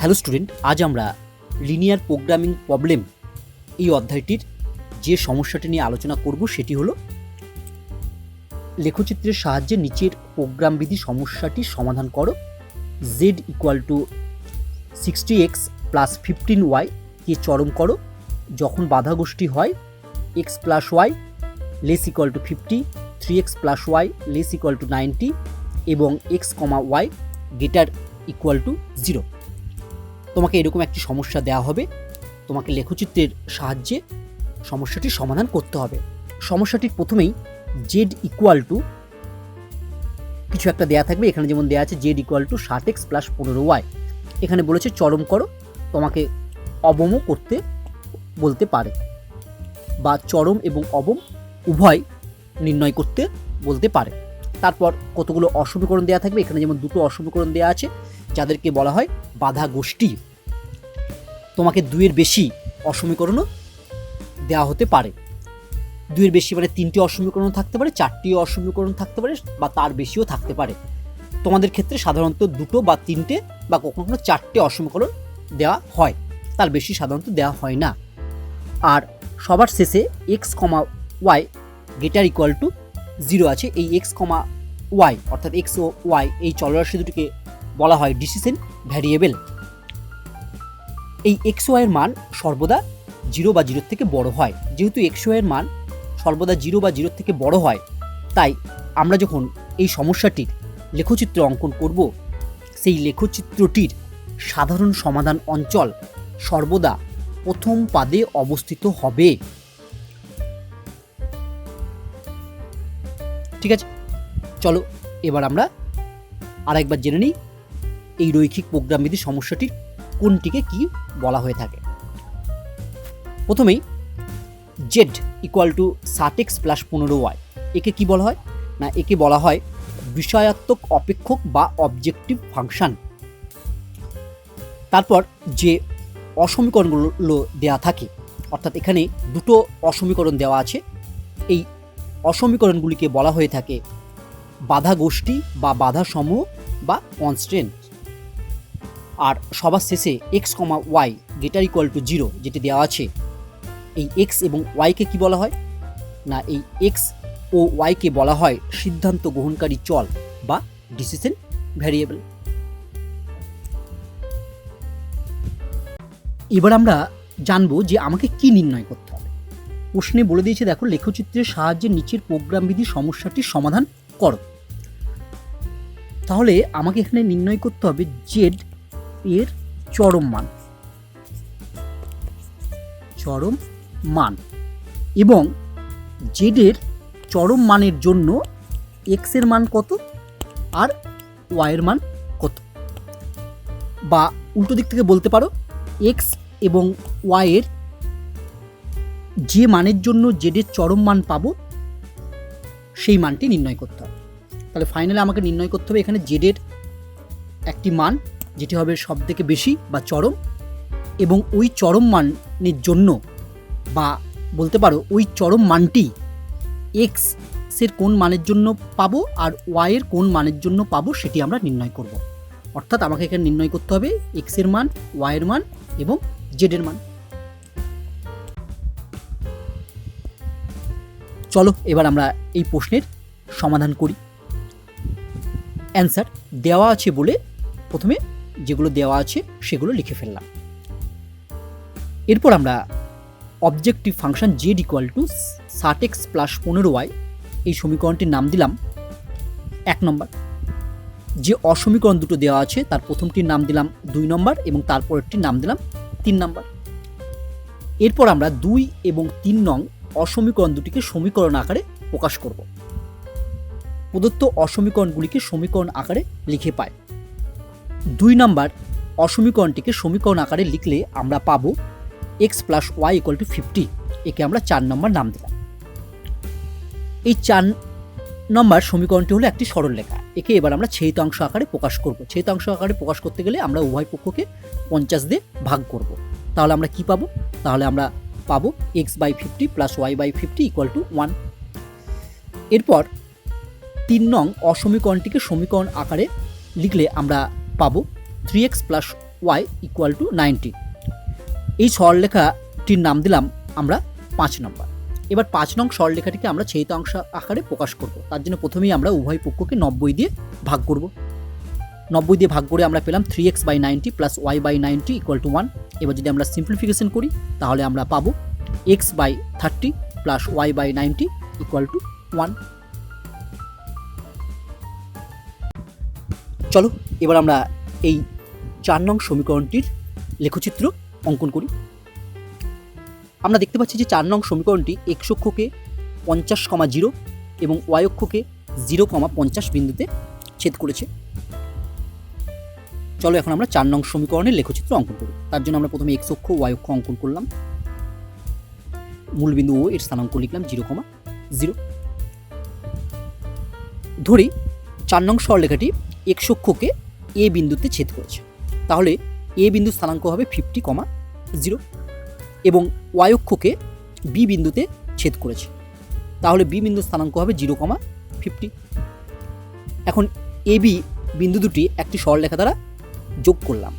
Hello student, আজ আমরা linear programming problem এই অধ্যায়টির যে সমস্যাটি নিয়ে আলোচনা করব সেটি হলো লেখচিত্রের সাহায্যে নিচের প্রোগ্রাম বিধি সমস্যাটি সমাধান করো। Z equal to sixty X plus fifteen Y কে চরম করো। যখন বাধা গোষ্ঠী হয় X plus Y less equal to fifty three X plus Y less equal to ninety এবং X comma Y greater equal to zero তোমাকে এরকম একটি সমস্যা দেওয়া হবে। তোমাকে লেখচিত্রের সাহায্যে সমস্যাটির সমাধান করতে হবে। সমস্যাটির প্রথমেই জেড ইকুয়াল টু কিছু একটা দেয়া থাকবে। এখানে যেমন দেওয়া আছে জেড ইকুয়াল টু ষাট এক্স প্লাস পনেরো ওয়াই এখানে বলেছে চরম করো, তোমাকে অবমও করতে বলতে পারে। বা চরম এবং অবম উভয় নির্ণয় করতে বলতে পারে। তারপর কতগুলো অসমীকরণ দেওয়া থাকবে? এখানে যেমন দুটো অসমীকরণ দেওয়া আছে, যাদেরকে বলা হয় বাধা গোষ্ঠী তোমাকে দুইয়ের বেশি অসমীকরণও দেওয়া হতে পারে। দুইয়ের বেশি মানে তিনটি অসমীকরণ থাকতে পারে, চারটি অসমীকরণ থাকতে পারে বা তার বেশিও থাকতে পারে। তোমাদের ক্ষেত্রে সাধারণত দুটো বা তিনটে বা কখনো কখনো চারটে অসমীকরণ দেওয়া হয়। তার বেশি সাধারণত দেওয়া হয় না। আর সবার শেষে X comma Y greater equal to zero আছে। এই এক্স কমা ওয়াই অর্থাৎ এক্স ও ওয়াই এই চলরাশি দুটিকে বলা হয় ডিসিশন ভ্যারিয়েবল এই এক্স ওয়াইয়ের মান সর্বদা জিরো বা জিরোর থেকে বড় হয়। যেহেতু এক্স ওয়াইয়ের মান সর্বদা জিরো বা জিরোর থেকে বড় হয়, তাই আমরা যখন এই সমস্যাটির লেখচিত্র অঙ্কন করব, সেই লেখচিত্রটির সাধারণ সমাধান অঞ্চল সর্বদা প্রথম পাদে অবস্থিত হবে। ঠিক আছে? চলো, এবার আমরা আরেকবার জেনে নিই এই রৈখিক প্রোগ্রাম বিধি সমস্যাটির কোনটিকে কি বলা হয়ে থাকে? প্রথমেই জেড ইকুয়াল টু ষাট এক্স প্লাস পনেরো ওয়াই। একে কি বলা হয়? না, একে বলা হয় বিষয়াত্মক অপেক্ষক বা অবজেক্টিভ ফাংশন তারপর যে অসমীকরণগুলো দেওয়া থাকে, অর্থাৎ এখানে দুটো অসমীকরণ দেওয়া আছে, এই অসমীকরণগুলিকে বলা হয়ে থাকে বাধা গোষ্ঠী বা বাধা সমূহ বা কনস্ট্রেন্ট আর সবার শেষে X comma Y greater equal to zero যেটি দেওয়া আছে। এই এক্স এবং ওয়াইকে কি বলা হয়? না, এই এক্স ও ওয়াইকে বলা হয় সিদ্ধান্ত গ্রহণকারী চল বা ডিসিশন ভ্যারিয়েবল এবার আমরা জানব যে আমাকে কি নির্ণয় করতে হবে। প্রশ্নে বলে দিয়েছে, দেখো, লেখচিত্রের সাহায্যে নিচের প্রোগ্রাম বিধি সমস্যাটির সমাধান করো। তাহলে আমাকে এখানে নির্ণয় করতে হবে জেড এর চরম মান। চরম মান। এবং জেডের চরম মানের জন্য এক্সের মান কত আর ওয়াইয়ের মান কত? বা উল্টো দিক থেকে বলতে পারো এক্স এবং ওয়াইয়ের যে মানের জন্য জেডের চরম মান পাবো, সেই মানটি নির্ণয় করতে হবে। তাহলে ফাইনালি আমাকে নির্ণয় করতে হবে এখানে জেডের একটি মান যেটি হবে সব থেকে বেশি বা চরম, এবং ওই চরম মানের জন্য বা বলতে পারো ওই চরম মানটি এক্সের কোন মানের জন্য পাবো আর ওয়াইয়ের কোন মানের জন্য পাবো সেটি আমরা নির্ণয় করব। অর্থাৎ আমাকে এখানে নির্ণয় করতে হবে এক্সের মান ওয়াই এর মান এবং জেডের মান। চলো এবার আমরা এই প্রশ্নের সমাধান করি। অ্যান্সার দেওয়া আছে বলে প্রথমে যেগুলো দেওয়া আছে সেগুলো লিখে ফেললাম। এরপর আমরা objective function Z equal to ষাট এক্স প্লাস পনেরো ওয়াই এই সমীকরণটির নাম দিলাম। এক নম্বর। যে অসমীকরণ দুটো দেওয়া আছে, তার প্রথমটির নাম দিলাম দুই নম্বর এবং তারপরেরটির নাম দিলাম তিন নম্বর। এরপর আমরা দুই এবং তিন নং অসমীকরণ দুটিকে সমীকরণ আকারে প্রকাশ করব। প্রদত্ত অসমীকরণগুলিকে সমীকরণ আকারে লিখে পাই দুই নাম্বার অসমীকরণটিকে সমীকরণ আকারে লিখলে আমরা পাবো X plus Y equal to fifty একে আমরা চার নম্বর নাম দিলাম। এই চার নম্বর সমীকরণটি হলো একটি সরলরেখা একে এবার আমরা ছেহিতাংশ আকারে প্রকাশ করব। ছেহিতাংশ আকারে প্রকাশ করতে গেলে আমরা উভয় পক্ষকে পঞ্চাশ দিয়ে ভাগ করব। তাহলে আমরা কি পাবো? তাহলে আমরা পাবো X by fifty plus Y by fifty equal to one এরপর তিন নং অসমীকরণটিকে সমীকরণ আকারে লিখলে আমরা পাবো three X plus Y equal to ninety এই সরলরেখাটির নাম দিলাম আমরা পাঁচ নম্বর। এবার পাঁচ নং সরলরেখাটিকে আমরা ছেদিতাংশ আকারে প্রকাশ করব। তার জন্য প্রথমেই আমরা উভয় পক্ষকে নব্বই দিয়ে ভাগ করব। নব্বই দিয়ে ভাগ করে আমরা পেলাম three X by ninety plus Y by ninety equal to one এবার যদি আমরা সিম্পলিফিকেশন করি, তাহলে আমরা পাবো X by thirty plus Y by ninety equal to one চলো এবার আমরা এই চার নং সমীকরণটির লেখচিত্র অঙ্কন করি। আমরা দেখতে পাচ্ছি যে চার নং সমীকরণটি এক্স অক্ষকে পঞ্চাশ কমা জিরো এবং ওয়াই অক্ষকে জিরো কমা পঞ্চাশ বিন্দুতে ছেদ করেছে। চলো এখন আমরা চার নং সমীকরণের লেখচিত্র অঙ্কন করি। তার জন্য আমরা প্রথমে এক্স অক্ষ ওয়াই অক্ষ অঙ্কন করলাম। মূল বিন্দু ও এর স্থানাঙ্ক লিখলাম জিরো কমা জিরো। ধরি, চার নং সরলেখাটি এক্স অক্ষকে এ বিন্দুতে ছেদ করেছে। তাহলে এ বিন্দু স্থানাঙ্ক হবে ফিফটি কমা জিরো এবং ওয়াই অক্ষকে বি বিন্দুতে ছেদ করেছে। তাহলে বি বিন্দু স্থানাঙ্ক হবে জিরো কমা ফিফটি এখন এ বি বিন্দু দুটি একটি সরলরেখা দ্বারা যোগ করলাম।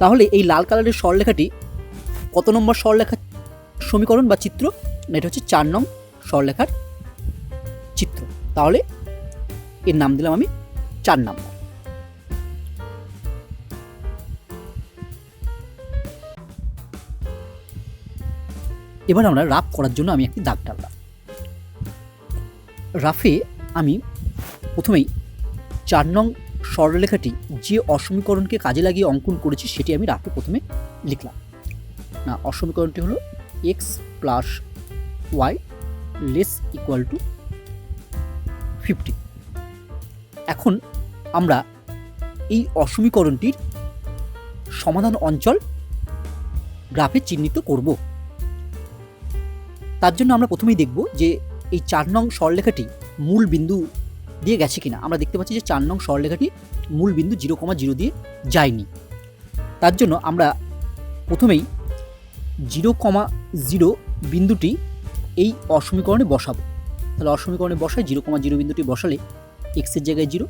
তাহলে এই লাল কালারের সরলরেখাটি কত নম্বর সরলরেখা সমীকরণ বা চিত্র? এটা হচ্ছে চার নং সরলরেখার চিত্র। তাহলে এর নাম দিলাম আমি চার নাম্বার। এবার আমরা রাফ করার জন্য আমি একটি দাগ টানলাম। রাফে আমি প্রথমেই চার নং সরলরেখাটি যে অসমীকরণকে কাজে লাগিয়ে অঙ্কন করেছি সেটি আমি রাফে প্রথমে লিখলাম। না, অসমীকরণটি হলো X plus Y less equal to fifty এখন আমরা এই অসমীকরণটির সমাধান অঞ্চল গ্রাফে চিহ্নিত করব। তার জন্য আমরা প্রথমেই দেখব যে এই চার নং সরলরেখাটি মূল বিন্দু দিয়ে গেছে কিনা। আমরা দেখতে পাচ্ছি যে চার নং সরলরেখাটি মূল বিন্দু জিরো কমা জিরো দিয়ে যায়নি। তার জন্য আমরা প্রথমেই জিরো কমা জিরো বিন্দুটি এই অসমীকরণে বসাবো। তাহলে অসমীকরণে বসায় জিরো কমা জিরো বিন্দুটি বসালে এক্সের জায়গায় জিরো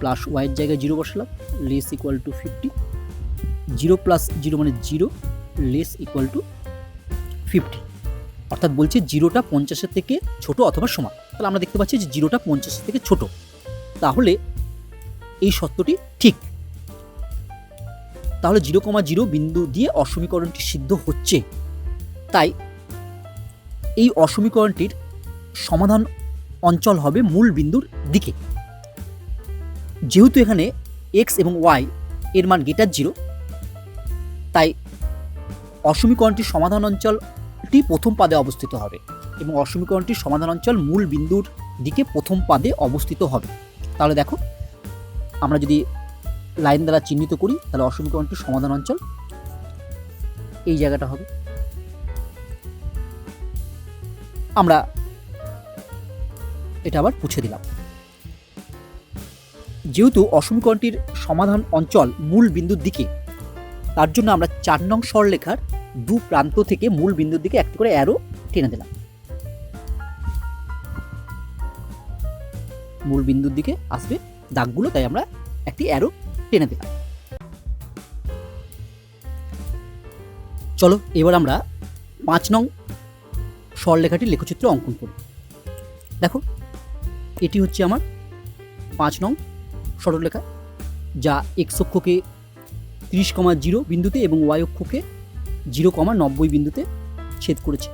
প্লাস ওয়াইয়ের জায়গায় জিরো বসালাম less equal to fifty zero plus zero মানে zero less equal to fifty অর্থাৎ বলছে জিরোটা পঞ্চাশের থেকে ছোট অথবা সমান। তাহলে আমরা দেখতে পাচ্ছি যে জিরোটা পঞ্চাশের থেকে ছোট। তাহলে এই সত্যটি ঠিক। তাহলে জিরো কমা জিরো বিন্দু দিয়ে অসমীকরণটি সিদ্ধ হচ্ছে। তাই এই অসমীকরণটির সমাধান অঞ্চল হবে মূল বিন্দুর দিকে। যেহেতু এখানে এক্স এবং ওয়াই এর মান গেটার জিরো, তাই অসমীকরণটির সমাধান অঞ্চলটি প্রথম পাদে অবস্থিত হবে এবং অসমীকরণটির সমাধান অঞ্চল মূল বিন্দুর দিকে প্রথম পাদে অবস্থিত হবে। তাহলে দেখো, আমরা যদি লাইন দ্বারা চিহ্নিত করি, তাহলে অসমীকরণটির সমাধান অঞ্চল এই জায়গাটা হবে। আমরা এটা আবার পুছে দিলাম। যেহেতু অসমীকরণটির সমাধান অঞ্চল মূল বিন্দুর দিকে, তার জন্য আমরা চার নং সরলেখার দু প্রান্ত থেকে মূল বিন্দুর দিকে করে অ্যারো টেনে দিলাম। মূল বিন্দুর দিকে আসবে দাগগুলো, তাই আমরা একটি অ্যারো টেনে দিলাম। চলো, এবার আমরা পাঁচ নং সরলেখাটির লেখচিত্র অঙ্কন করি। দেখো, এটি হচ্ছে আমার পাঁচ নং সরলরেখা যা এক্স অক্ষকে তিরিশ কমা জিরো বিন্দুতে এবং ওয়াই অক্ষকে জিরো কমা নব্বই বিন্দুতে ছেদ করেছে।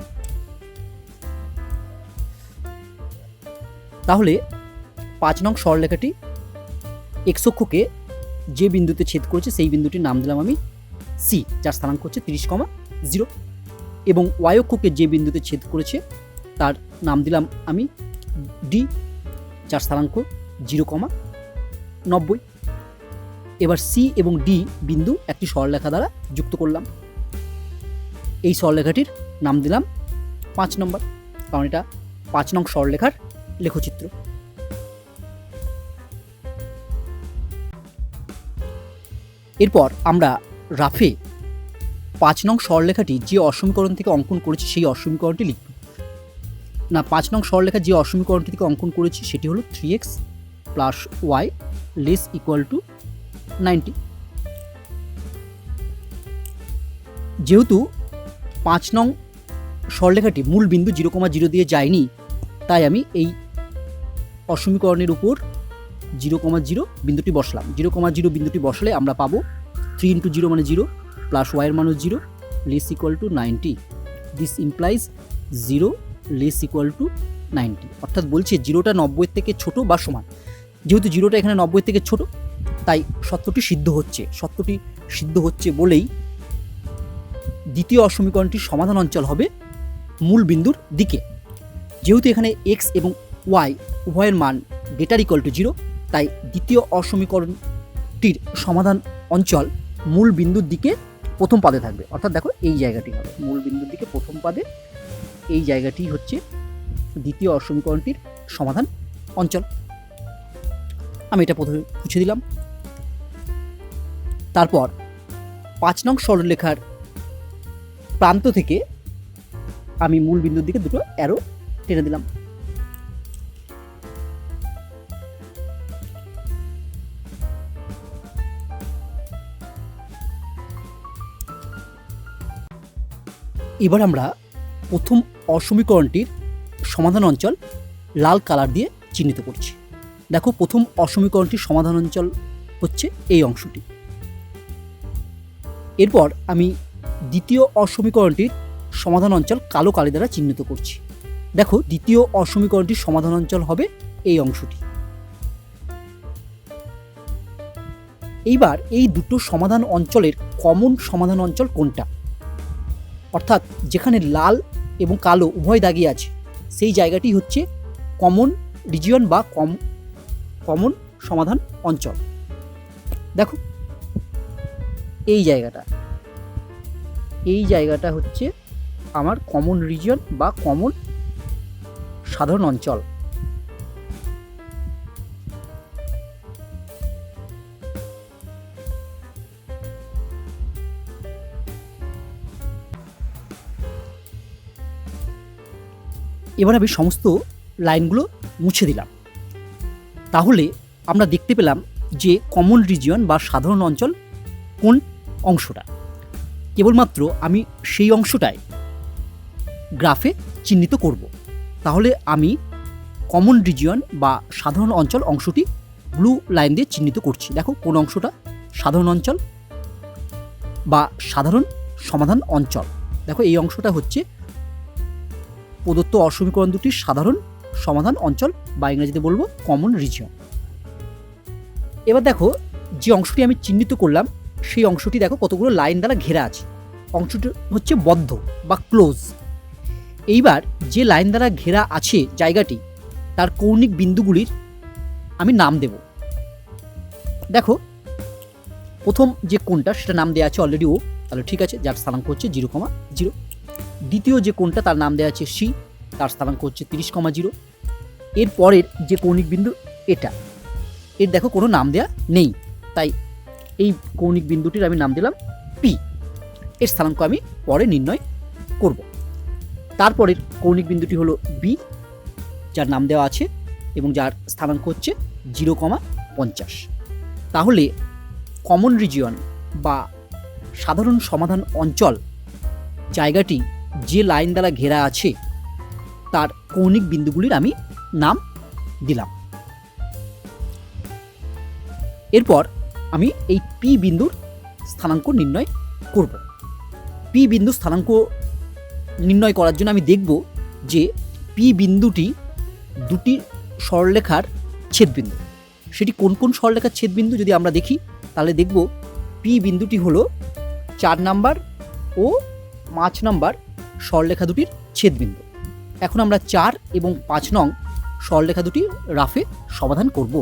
তাহলে পাঁচ নং সরলরেখাটি এক্স অক্ষকে যে বিন্দুতে ছেদ করেছে সেই বিন্দুটির নাম দিলাম আমি সি যার স্থানাঙ্ক হচ্ছে তিরিশ কমা জিরো এবং ওয়াই অক্ষকে যে বিন্দুতে ছেদ করেছে তার নাম দিলাম আমি ডি যার স্থানাঙ্ক জিরো কমা নব্বই। এবার সি এবং ডি বিন্দু একটি সরলরেখা দ্বারা যুক্ত করলাম। এই সরলরেখাটির নাম দিলাম পাঁচ নম্বর, কারণ এটা পাঁচ নং স্বরলেখার লেখচিত্র। এরপর আমরা রাফে পাঁচ নং স্বরলেখাটি যে অসমীকরণ থেকে অঙ্কন করেছি সেই অসমীকরণটি লিখব। না, পাঁচ নং সরলরেখা যে অসমীকরণটি থেকে অঙ্কন করেছি সেটি হলো three X plus Y less equal to ninety যেহেতু পাঁচ নং সরলেখাটি মূল বিন্দু জিরো কমা জিরো দিয়ে যায়নি, তাই আমি এই অসমীকরণের উপর জিরো কমা জিরো বিন্দুটি বসলাম। জিরো কমা জিরো বিন্দুটি বসলে আমরা পাবো থ্রি ইন্টু জিরো মানে জিরো, প্লাস ওয়াইয়ের মানুষ zero less equal to ninety this implies zero less equal to ninety অর্থাৎ বলছে জিরোটা নব্বইয়ের থেকে ছোট বা সমান। যেহেতু জিরোটা এখানে নব্বই থেকে ছোট, তাই সত্যটি সিদ্ধ হচ্ছে। সত্যটি সিদ্ধ হচ্ছে বলেই দ্বিতীয় অসমীকরণটির সমাধান অঞ্চল হবে মূল বিন্দুর দিকে। যেহেতু এখানে এক্স এবং ওয়াই উভয়ের মান গ্রেটার ইকুয়াল টু জিরো তাই দ্বিতীয় অসমীকরণটির সমাধান অঞ্চল মূল বিন্দুর দিকে প্রথম পাদে থাকবে। অর্থাৎ দেখো এই জায়গাটি হবে। মূল বিন্দুর দিকে প্রথম পাদে এই জায়গাটি হচ্ছে দ্বিতীয় অসমীকরণটির সমাধান অঞ্চল। আমি এটা প্রথমে মুছে দিলাম। তারপর পাঁচ নং সরলরেখার প্রান্ত থেকে আমি মূল বিন্দুর দিকে দুটো অ্যারো টেনে দিলাম। এবার আমরা প্রথম অসমীকরণটির সমাধান অঞ্চল লাল কালার দিয়ে চিহ্নিত করছি। দেখো, প্রথম অসমীকরণটির সমাধান অঞ্চল হচ্ছে এই অংশটি। এরপর আমি দ্বিতীয় অসমীকরণটির সমাধান অঞ্চল কালো কালি দ্বারা চিহ্নিত করছি। দেখো, দ্বিতীয় অসমীকরণটির সমাধান অঞ্চল হবে এই অংশটি। এইবার এই দুটো সমাধান অঞ্চলের কমন সমাধান অঞ্চল কোনটা? অর্থাৎ যেখানে লাল এবং কালো উভয় দাগিয়ে আছে, সেই জায়গাটি হচ্ছে কমন রিজিয়ন বা কম কমন সমাধান অঞ্চল। দেখো, এই জায়গাটা। এই জায়গাটা হচ্ছে আমার কমন রিজিয়ন বা কমন সাধারণ অঞ্চল। এবার আমি সমস্ত লাইনগুলো মুছে দিলাম। তাহলে আমরা দেখতে পেলাম যে কমন রিজিয়ন বা সাধারণ অঞ্চল কোন অংশটা। কেবলমাত্র আমি সেই অংশটায় গ্রাফে চিহ্নিত করব। তাহলে আমি কমন রিজিয়ন বা সাধারণ অঞ্চল অংশটি ব্লু লাইন দিয়ে চিহ্নিত করছি। দেখো কোন অংশটা সাধারণ অঞ্চল বা সাধারণ সমাধান অঞ্চল। দেখো এই অংশটা হচ্ছে প্রদত্ত অসমীকরণ দুটির সাধারণ সমাধান অঞ্চল বা ইংরেজিতে বলব কমন রিজিয়ন এবার দেখো যে অংশটি আমি চিহ্নিত করলাম, সেই অংশটি দেখো কতগুলো লাইন দ্বারা ঘেরা আছে। অংশটি হচ্ছে বদ্ধ বা ক্লোজ এইবার যে লাইন দ্বারা ঘেরা আছে জায়গাটি, তার কৌণিক বিন্দুগুলির আমি নাম দেব। দেখো, প্রথম যে কোনটা সেটা নাম দেওয়া আছে অলরেডি ও। তাহলে ঠিক আছে, যার স্থানাঙ্ক হচ্ছে জিরো কমা জিরো। দ্বিতীয় যে কোনটা তার নাম দেওয়া আছে সি, তার স্থানাঙ্ক হচ্ছে তিরিশ কমা জিরো। এর পরের যে কৌণিক বিন্দু, এটা। এর দেখো, কোনো নাম দেয়া নেই। তাই এই কৌণিক বিন্দুটির আমি নাম দিলাম পি। এর স্থানাঙ্ক আমি পরে নির্ণয় করব। তারপরের কৌণিক বিন্দুটি হলো বি যার নাম দেওয়া আছে এবং যার স্থানাঙ্ক হচ্ছে জিরো কমা পঞ্চাশ। তাহলে কমন রিজিয়ন বা সাধারণ সমাধান অঞ্চল জায়গাটি যে লাইন দ্বারা ঘেরা আছে, তার কৌণিক বিন্দুগুলির আমি নাম দিলাম। এরপর আমি এই পি বিন্দুর স্থানাঙ্ক নির্ণয় করব। পি বিন্দু স্থানাঙ্ক নির্ণয় করার জন্য আমি দেখব যে পি বিন্দুটি দুটি সরলরেখার ছেদবিন্দু। সেটি কোন কোন সরলরেখার ছেদবিন্দু যদি আমরা দেখি, তাহলে দেখব পি বিন্দুটি হলো চার নাম্বার ও পাঁচ নাম্বার সরলরেখা দুটির ছেদবিন্দু। এখন আমরা চার এবং পাঁচ নং সরলরেখা দুটি রাফে সমাধান করব।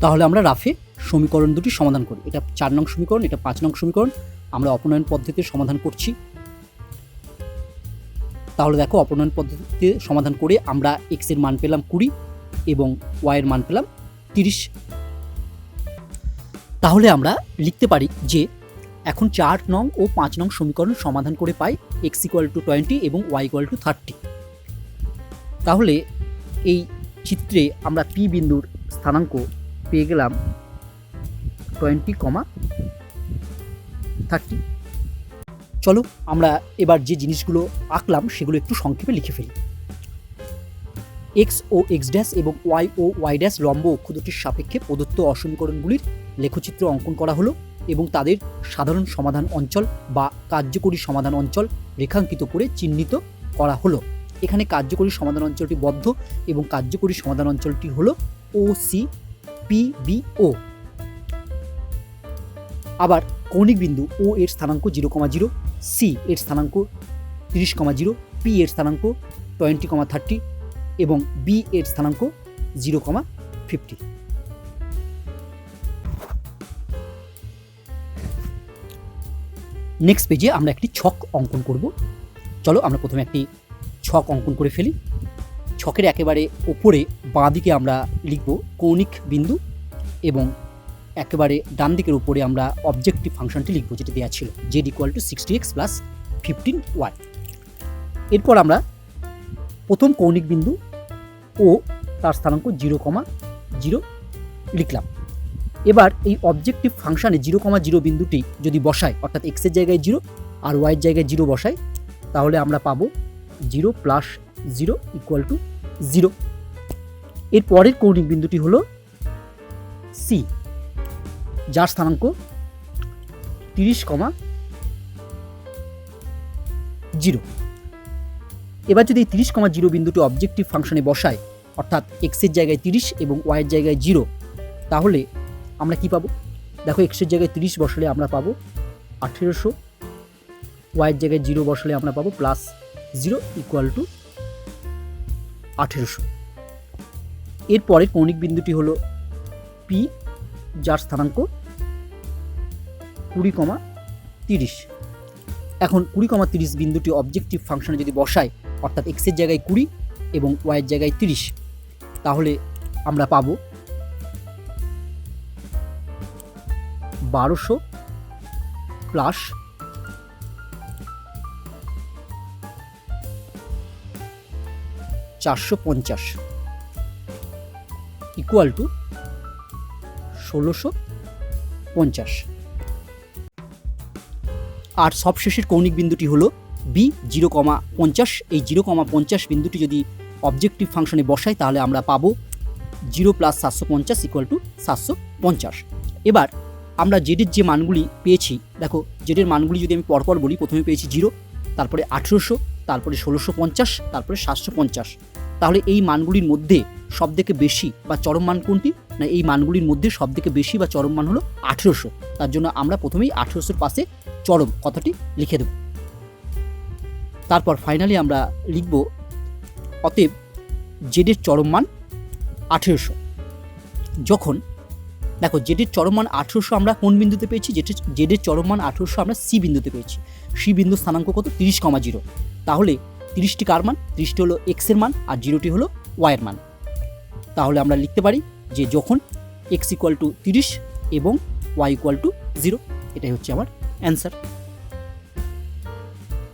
তাহলে আমরা রাফে সমীকরণ দুটি সমাধান করি। এটা চার নং সমীকরণ, এটা পাঁচ নং সমীকরণ। আমরা অপনয়ন পদ্ধতিতে সমাধান করছি। তাহলে দেখো, অপনয়ন পদ্ধতিতে সমাধান করে আমরা এক্সের মান পেলাম কুড়ি এবং ওয়াই এর মান পেলাম তিরিশ। তাহলে আমরা লিখতে পারি যে এখন চার নং ও পাঁচ নং সমীকরণ সমাধান করে পাই এক্স ইকুয়াল টু টোয়েন্টি এবং ওয়াই ইকুয়াল টু থার্টি তাহলে এই চিত্রে আমরা পি বিন্দুর স্থানাঙ্ক পেয়ে গেলাম টোয়েন্টি কমা থার্টি। চলো, আমরা এবার যে জিনিসগুলো আঁকলাম, সেগুলো একটু সংক্ষেপে লিখে ফেলি। এক্স ও এক্স ড্যাশ এবং ওয়াই ও ওয়াই ড্যাশ লম্ব অক্ষ দুটির সাপেক্ষে প্রদত্ত অসমীকরণগুলির লেখচিত্র অঙ্কন করা হলো এবং তাদের সাধারণ সমাধান অঞ্চল বা কার্যকরী সমাধান অঞ্চল রেখাঙ্কিত করে চিহ্নিত করা হলো। এখানে কার্যকরী সমাধান অঞ্চলটি বদ্ধ এবং কার্যকরী সমাধান অঞ্চলটি হলো O C P B O আবার কৌণিক বিন্দু ও এর স্থানাঙ্ক জিরো কমা জিরো সি এর স্থানাঙ্ক তিরিশ কমা জিরো পি এর স্থানাঙ্ক টোয়েন্টি কমা থার্টি এবং বি এর স্থানাঙ্ক জিরো কমা ফিফটি। নেক্সট পেজে আমরা একটি ছক অঙ্কন করব। চলো আমরা প্রথমে একটি ছক অঙ্কন করে ফেলি। ছকের একেবারে ওপরে বাঁ দিকে আমরা লিখব কৌণিক বিন্দু এবং একেবারে ডান দিকের উপরে আমরা অবজেক্টিভ ফাংশনটি লিখব, যেটা দেওয়া ছিল Z equal to sixty X plus fifteen Y এরপর আমরা প্রথম কৌণিক বিন্দু ও তার স্থানাঙ্ক জিরো কমা জিরো লিখলাম। এবার এই অবজেক্টিভ ফাংশানে জিরো কমা জিরো বিন্দুটি যদি বসায় অর্থাৎ এক্সের জায়গায় জিরো আর ওয়াইয়ের জায়গায় জিরো বসাই, তাহলে আমরা পাবো zero plus zero equal to zero এর পরের কৌণিক বিন্দুটি হলো সি যার স্থানাঙ্ক তিরিশ কমা জিরো। এবার যদি এই তিরিশ কমা জিরো বিন্দুটি অবজেক্টিভ ফাংশনে বসায়, অর্থাৎ এক্সের জায়গায় তিরিশ এবং ওয়াইয়ের জায়গায় জিরো, তাহলে আমরা কি পাবো? দেখো এক্সের জায়গায় তিরিশ বসালে আমরা পাবো আঠেরোশো ওয়াইয়ের জায়গায় জিরো বসালে আমরা পাবো প্লাস জিরো ইকুয়াল টু আঠেরোশো। এর পরের কৌণিক বিন্দুটি হলো পি যার স্থানাঙ্ক কুড়ি কমা তিরিশ। এখন কুড়ি কমা তিরিশ বিন্দুটি অবজেক্টিভ ফাংশনে যদি বসাই, অর্থাৎ এক্সের জায়গায় কুড়ি এবং ওয়াইয়ের জায়গায় তিরিশ, তাহলে আমরা পাবো বারোশো প্লাস চারশো পঞ্চাশ ইকুয়াল টু ষোলোশো পঞ্চাশ। আর সবশেষের কৌণিক বিন্দুটি হলো বি জিরো কমা পঞ্চাশ। এই জিরো কমা পঞ্চাশ বিন্দুটি যদি অবজেক্টিভ ফাংশনে বসাই, তাহলে আমরা পাবো জিরো প্লাস সাতশো পঞ্চাশ ইকুয়াল টু সাতশো পঞ্চাশ। এবার আমরা জেডের যে মানগুলি পেয়েছি, দেখো জেডের মানগুলি যদি আমি পরপর বলি, প্রথমে পেয়েছি জিরো তারপরে আঠেরোশো, তারপরে ষোলোশো পঞ্চাশ, তারপরে সাতশো পঞ্চাশ। তাহলে এই মানগুলির মধ্যে সবথেকে বেশি বা চরম মান কোনটি? না, এই মানগুলির মধ্যে সবথেকে বেশি বা চরম মান হলো আঠেরোশো। তার জন্য আমরা প্রথমেই আঠেরোশোর পাশে চরম কথাটি লিখে দেব। তারপর ফাইনালি আমরা লিখব, অতএব জেডের চরম মান আঠেরোশো। যখন, দেখো জেডের চরম মান আঠেরোশো আমরা কোন বিন্দুতে পেয়েছি? জেডের জেডের চরম মান আঠেরোশো আমরা সি বিন্দুতে পেয়েছি। সি বিন্দু স্থানাঙ্ক কত? তিরিশ কমা জিরো। তাহলে তিরিশটি কার মান? তিরিশটি হলো এক্সের মান আর জিরোটি হলো ওয়াইয়ের মান। তাহলে আমরা লিখতে পারি যে যখন এক্স ইকুয়াল টু তিরিশ এবং ওয়াই ইকুয়াল টু জিরো এটাই হচ্ছে আমার অ্যান্সার